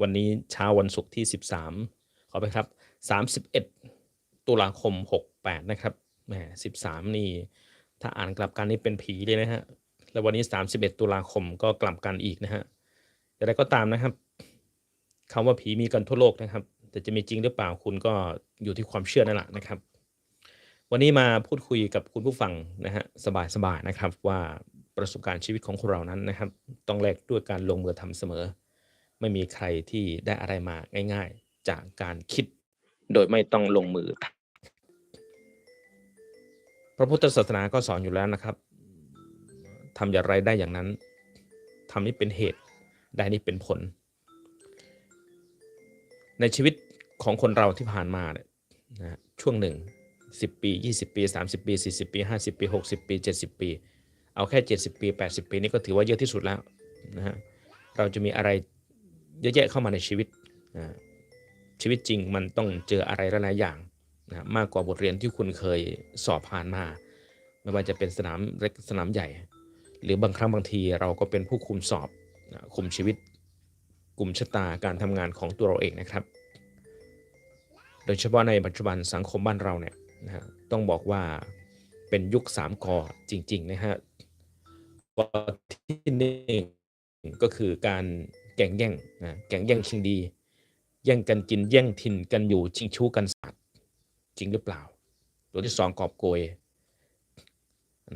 วันนี้เช้าวันศุกร์ที่ 13 ขอไปครับ 31 ตุลาคม 68 นะครับแหม13 นี่ถ้าอ่านกลับกันนี่เป็นผีเลยนะฮะ แล้ววันนี้ 31 ตุลาคมก็กลับกันอีกนะฮะแต่ใดก็ตามนะครับคำว่าผีมีกันทั่วโลกนะครับ แต่จะมีจริงหรือเปล่าคุณก็อยู่ที่ความเชื่อนั่นแหละนะครับ วันนี้มาพูดคุยกับคุณผู้ฟังนะฮะสบายๆนะครับว่าประสบการณ์ชีวิตของคนเรานั้นนะครับ ต้องแลกด้วยการลงมือทำเสมอ ไม่มีใครที่ได้อะไรมาง่ายๆ จากการคิดโดยไม่ต้องลงมือ พระพุทธศาสนาก็สอนอยู่แล้วนะครับทำอย่างไรได้อย่างนั้นทำนี้เป็นเหตุได้นี่เป็นผล ในชีวิตของคนเราที่ผ่านมาเนี่ยนะช่วงหนึ่ง10 ปี 20 ปี 30 ปี 40 ปี 50 ปี 60 ปี 70 ปี เอาแค่ 70 ปี 80 ปี นี่ก็ถือว่าเยอะที่สุดแล้วนะฮะเราจะมีอะไร เยอะแยะเข้ามาในชีวิตชีวิตจริงมันต้องเจออะไรหลายๆอย่างนะมากกว่าบทเรียนที่คุณเคยสอบผ่านมา ไม่ว่าจะเป็นสนามเล็กสนามใหญ่ หรือบางครั้งบางทีเราก็เป็นผู้คุมสอบนะคุมชีวิตกลุ่มชะตาการทำงานของตัวเราเองนะครับ โดยเฉพาะในปัจจุบันสังคมบ้านเราเนี่ยนะฮะต้องบอกว่าเป็นยุคสามกอจริง ๆ นะฮะกอที่หนึ่งก็คือการ แก่งแย่งนะแก่งแย่งชิงดี แย่งกันกินแย่งถิ่นกันอยู่ชิงชู้กันสัตว์จริงหรือเปล่า ตัวที่สองกอบโกย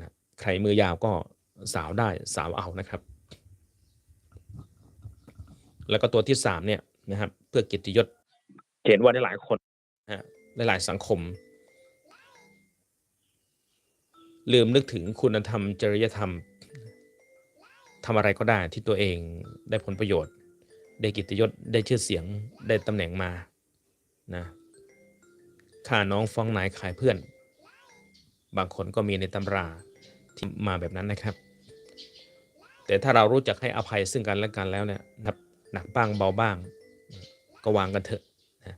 นะใครมือยาวก็สาวได้สาวเอานะครับ แล้วก็ตัวที่สามเนี่ยนะครับ เพื่อเกียรติยศเห็นว่าได้หลายคนนะฮะหลายๆสังคม ลืมนึกถึงคุณธรรมจริยธรรม ทำอะไรก็ได้ที่ตัวเองได้ผลประโยชน์ ได้กิตยศได้ชื่อเสียงได้ตำแหน่งมานะฆ่าน้องฟ้องนายขายเพื่อน บางคนก็มีในตำราที่มาแบบนั้นนะครับ แต่ถ้าเรารู้จักให้อภัยซึ่งกันและกันแล้วเนี่ยนับหนักบ้างเบาบ้าง ก็วางกันเถอะนะ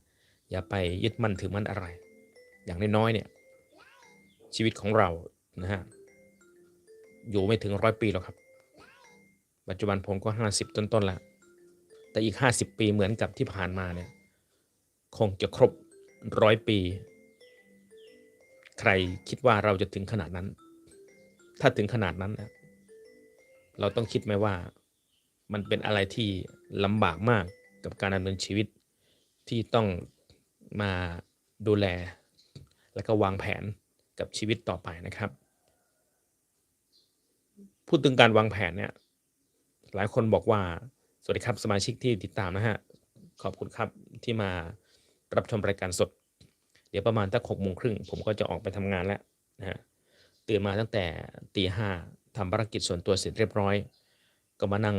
อย่าไปยึดมั่นถือมั่นอะไร อย่างน้อยๆเนี่ยชีวิตของเรานะฮะอยู่ไม่ถึงร้อยปีหรอกครับ ปัจจุบันผมก็ 50 ต้นๆแล้ว แต่อีก 50 ปีเหมือนกับที่ผ่านมาเนี่ย คงจะครบร้อยปี ใครคิดว่าเราจะถึงขนาดนั้น ถ้าถึงขนาดนั้นนะเราต้องคิดไหมว่ามันเป็นอะไรที่ลำบากมากกับการดำเนินชีวิตที่ต้องมาดูแล และก็วางแผนกับชีวิตต่อไปนะครับ พูดถึงการวางแผนเนี่ย หลายคนบอกว่า สวัสดีครับสมาชิกที่ติดตามนะฮะ ขอบคุณครับที่มารับชมรายการสด เดี๋ยวประมาณตั้งหกโมงครึ่งผมก็จะออกไปทำงานแล้วนะฮะตื่นมาตั้งแต่ตีห้าทำภารกิจส่วนตัวเสร็จเรียบร้อย ก็มานั่ง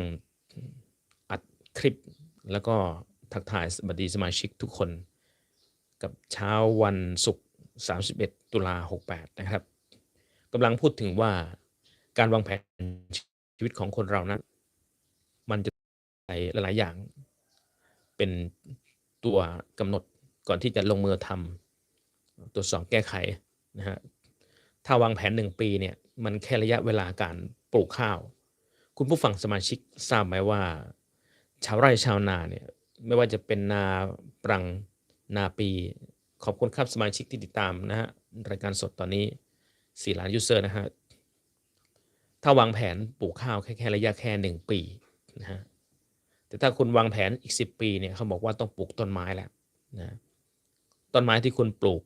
อัดคลิป แล้วก็ทักทายสวัสดีสมาชิกทุกคน กับเช้าวันศุกร์31 ตุลา68 นะครับกำลังพูดถึงว่าการวางแผนชีวิตของคนเรานั้น หลาย ๆ อย่าง เป็นตัวกำหนดก่อนที่จะลงมือทำตรวจสอบแก้ไขนะฮะถ้าวางแผนหนึ่งปีเนี่ยมันแค่ระยะเวลาการปลูกข้าว คุณผู้ฟังสมาชิกทราบไหมว่า ชาวไร่ชาวนาเนี่ยไม่ว่าจะเป็นนาปรังนาปี ขอบคุณครับสมาชิกที่ติดตามนะฮะรายการสดตอนนี้4ล้านยูเซอร์นะฮะถ้าวางแผนปลูกข้าวแค่แค่ระยะแค่หนึ่งปีนะฮะ แต่ถ้าคุณวางแผนอีก 10 ปีเนี่ยเขาบอกว่าต้องปลูกต้นไม้แล้วนะต้นไม้ที่คุณปลูก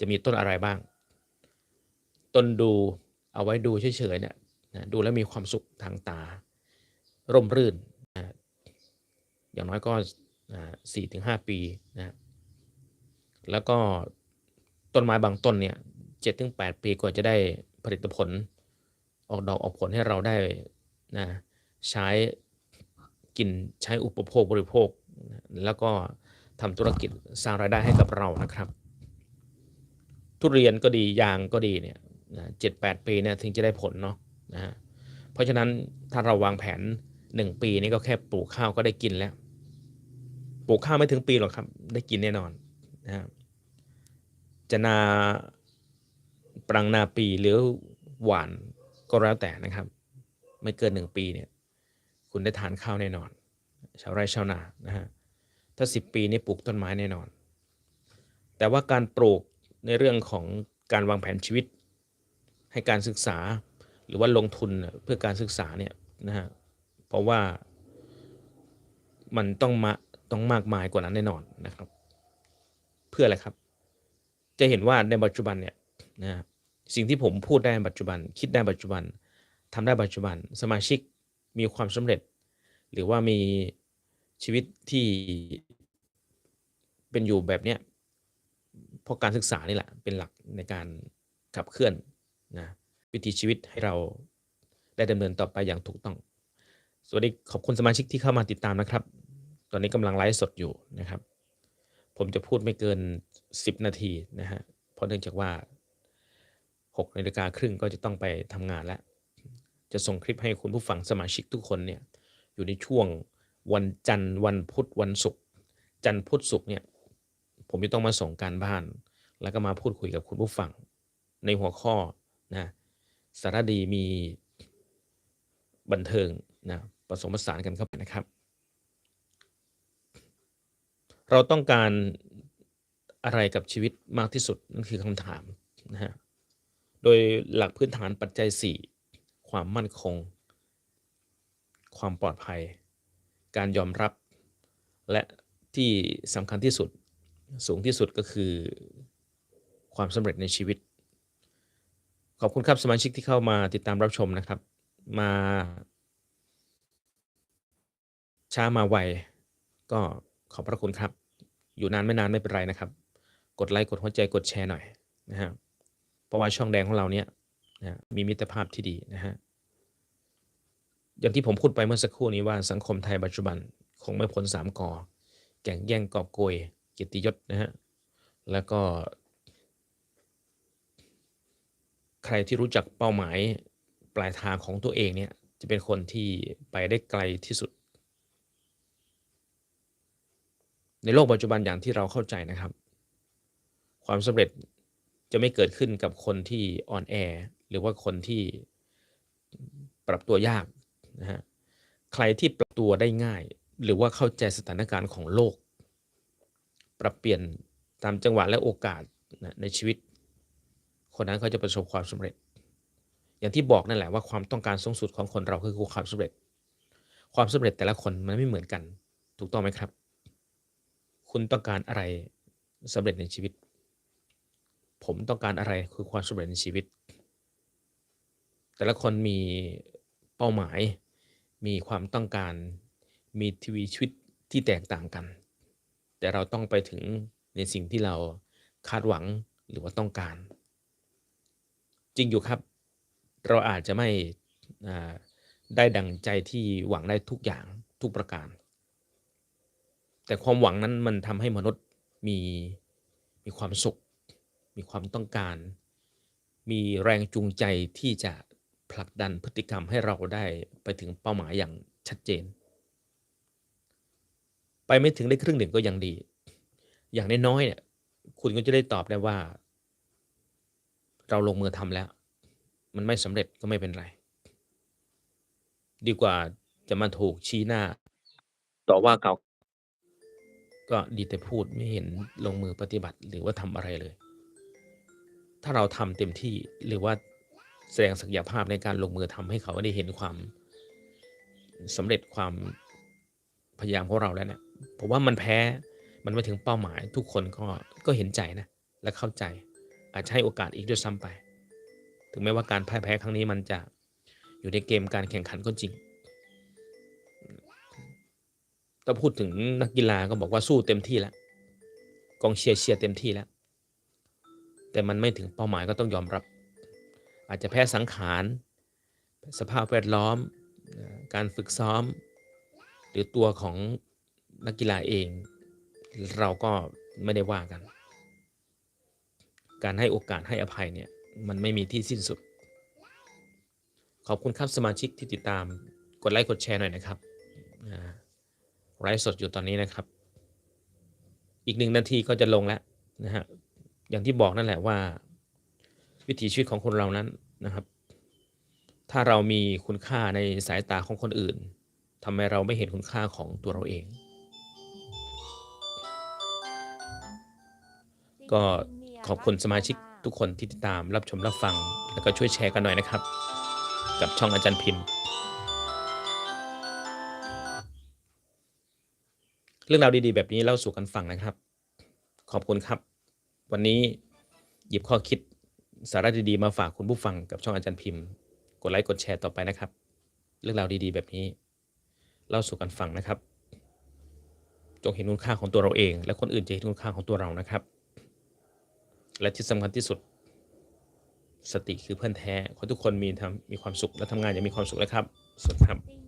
จะมีต้นอะไรบ้าง ต้นดูเอาไว้ดูเฉยๆเนี่ยนะดูแล้วมีความสุขทางตา ร่มรื่นนะอย่างน้อยก็สี่ถึงห้าปีนะแล้วก็ต้นไม้บางต้นเนี่ยเจ็ดถึงแปดปีกว่าจะได้ผลิตผล ออกดอกออกผลให้เราได้นะใช้ กินใช้อุปโภคบริโภค แล้วก็ทำธุรกิจสร้างรายได้ให้กับเรานะครับ ทุเรียนก็ดียางก็ดีเนี่ยเจ็ดแปดปีเนี่ยถึงจะได้ผลเนาะนะฮะเพราะฉะนั้นถ้าเราวางแผนหนึ่งปีนี้ก็แค่ปลูกข้าวก็ได้กินแล้ว ปลูกข้าวไม่ถึงปีหรอกครับ ได้กินแน่นอนนะจะนาปรังนาปีหรือหวานก็แล้วแต่นะครับ ไม่เกินหนึ่งปีเนี่ย คุณได้ทานข้าวแน่นอน ชาวไร่ชาวนานะฮะถ้า 10 ปีนี่ปลูกต้นไม้แน่นอน แต่ว่าการปลูกในเรื่องของการวางแผนชีวิต ให้การศึกษาหรือว่าลงทุนเพื่อการศึกษาเนี่ยนะฮะเพราะว่ามันต้องมาต้องมากมายกว่านั้นแน่นอนนะครับ เพื่ออะไรครับ จะเห็นว่าในปัจจุบันเนี่ยนะสิ่งที่ผมพูดได้ในปัจจุบัน คิดได้ปัจจุบันทำได้ปัจจุบัน สมาชิก มีความสำเร็จ หรือว่ามีชีวิตที่เป็นอยู่แบบเนี้ยเพราะการศึกษานี่แหละ เป็นหลักในการขับเคลื่อนนะวิถีชีวิตให้เราได้ดำเนินต่อไปอย่างถูกต้อง สวัสดีขอบคุณสมาชิกที่เข้ามาติดตามนะครับ ตอนนี้กำลังไลฟ์สดอยู่นะครับ ผมจะพูดไม่เกิน 10 นาทีนะฮะเพราะเนื่องจากว่า6นาฬิกาครึ่งก็จะต้องไปทำงานแล้ว จะส่งคลิปให้คุณผู้ฟังสมาชิกทุกคนเนี่ยอยู่ในช่วงวันจันทร์วันพุธวันศุกร์จันทร์พุธศุกร์เนี่ยผมจะต้องมาส่งการบ้าน แล้วก็มาพูดคุยกับคุณผู้ฟัง ในหัวข้อนะสารดีมีบันเทิงนะผสมผสานกันเข้าไปนะครับ เราต้องการอะไรกับชีวิตมากที่สุดนั่นคือคำถามนะฮะโดยหลักพื้นฐานปัจจัย4 ความมั่นคง ความปลอดภัย การยอมรับ และที่สำคัญที่สุดสูงที่สุดก็คือความสำเร็จในชีวิต ขอบคุณครับสมาชิกที่เข้ามาติดตามรับชมนะครับ มา ช้ามาไวก็ขอบพระคุณครับ อยู่นานไม่นานไม่เป็นไรนะครับ กดไลค์กดหัวใจกดแชร์หน่อยนะฮะเพราะว่าช่องแดงของเราเนี่ย นะมีมิตรภาพที่ดีนะฮะอย่างที่ผมพูดไปเมื่อสักครู่นี้ว่าสังคมไทยปัจจุบันคงไม่พ้นสามกอแก่งแย่งกอบโกยเกียรติยศนะฮะแล้วก็ ใครที่รู้จักเป้าหมายปลายทางของตัวเองเนี่ยจะเป็นคนที่ไปได้ไกลที่สุด ในโลกปัจจุบันอย่างที่เราเข้าใจนะครับ ความสำเร็จจะไม่เกิดขึ้นกับคนที่อ่อนแอ หรือว่าคนที่ปรับตัวยากนะฮะใครที่ปรับตัวได้ง่าย หรือว่าเข้าใจสถานการณ์ของโลก ปรับเปลี่ยนตามจังหวะและโอกาสนะในชีวิต คนนั้นเขาจะประสบความสำเร็จ อย่างที่บอกนั่นแหละว่าความต้องการสูงสุดของคนเราคือความสำเร็จ ความสำเร็จแต่ละคนมันไม่เหมือนกัน ถูกต้องไหมครับ คุณต้องการอะไรสำเร็จในชีวิต ผมต้องการอะไรคือความสำเร็จในชีวิต แต่ละคนมีเป้าหมาย มีความต้องการ มีทีวีชีวิตที่แตกต่างกัน แต่เราต้องไปถึงในสิ่งที่เราคาดหวังหรือว่าต้องการ จริงอยู่ครับ เราอาจจะไม่ได้ดังใจที่หวังได้ทุกอย่างทุกประการ แต่ความหวังนั้นมันทำให้มนุษย์มีมีความสุข มีความต้องการ มีแรงจูงใจที่จะ ผลักดันพฤติกรรมให้เราได้ไปถึงเป้าหมายอย่างชัดเจน ไปไม่ถึงได้ครึ่งหนึ่งก็ยังดี อย่างน้อยๆเนี่ยคุณก็จะได้ตอบได้ว่า เราลงมือทำแล้ว มันไม่สำเร็จก็ไม่เป็นไร ดีกว่าจะมาถูกชี้หน้า ต่อว่าเก่าก็ดีแต่พูดไม่เห็นลงมือปฏิบัติหรือว่าทำอะไรเลย ถ้าเราทำเต็มที่หรือว่า แสดงศักยภาพในการลงมือทำให้เขาได้เห็นความสำเร็จความพยายามของเราแล้วเนี่ยผมว่ามันแพ้มันไม่ถึงเป้าหมายทุกคนก็ก็เห็นใจนะและเข้าใจอาจจะให้โอกาสอีกด้วยซ้ำไป ถึงแม้ว่าการพ่ายแพ้ครั้งนี้มันจะอยู่ในเกมการแข่งขันก็จริงถ้าพูดถึงนักกีฬาก็บอกว่าสู้เต็มที่แล้วกองเชียร์เชียร์เต็มที่แล้ว แต่มันไม่ถึงเป้าหมายก็ต้องยอมรับ อาจจะแพ้สังขารสภาพแวดล้อม การฝึกซ้อม หรือตัวของนักกีฬาเอง เราก็ไม่ได้ว่ากัน การให้โอกาสให้อภัยเนี่ยมันไม่มีที่สิ้นสุด ขอบคุณครับสมาชิกที่ติดตามกดไลค์กดแชร์หน่อยนะครับไลฟ์สดอยู่ตอนนี้นะครับ อีกหนึ่งนาทีก็จะลงแล้วนะฮะอย่างที่บอกนั่นแหละว่า วิถีชีวิตของคนเรานั้นนะครับ ถ้าเรามีคุณค่าในสายตาของคนอื่นทำไมเราไม่เห็นคุณค่าของตัวเราเอง ก็ขอบคุณสมาชิกทุกคนที่ติดตามรับชมรับฟัง แล้วก็ช่วยแชร์กันหน่อยนะครับ กับช่องอาจารย์พิมพ์ เรื่องราวดีๆ แบบนี้เล่าสู่กันฟังนะครับ ขอบคุณครับ วันนี้หยิบข้อคิด สาระดีๆ มาฝากคุณผู้ฟังกับช่องอาจารย์พิมพ์ กดไลค์กดแชร์ต่อไปนะครับ เรื่องราวดีๆ แบบนี้ เล่าสู่กันฟังนะครับ จงเห็นคุณค่าของตัวเราเอง และคนอื่นจะเห็นคุณค่าของตัวเรานะครับ และที่สำคัญที่สุด สติคือเพื่อนแท้ขอทุกคนมีทำมีความสุขและทำงานอย่างมีความสุขนะครับสวัสดีครับ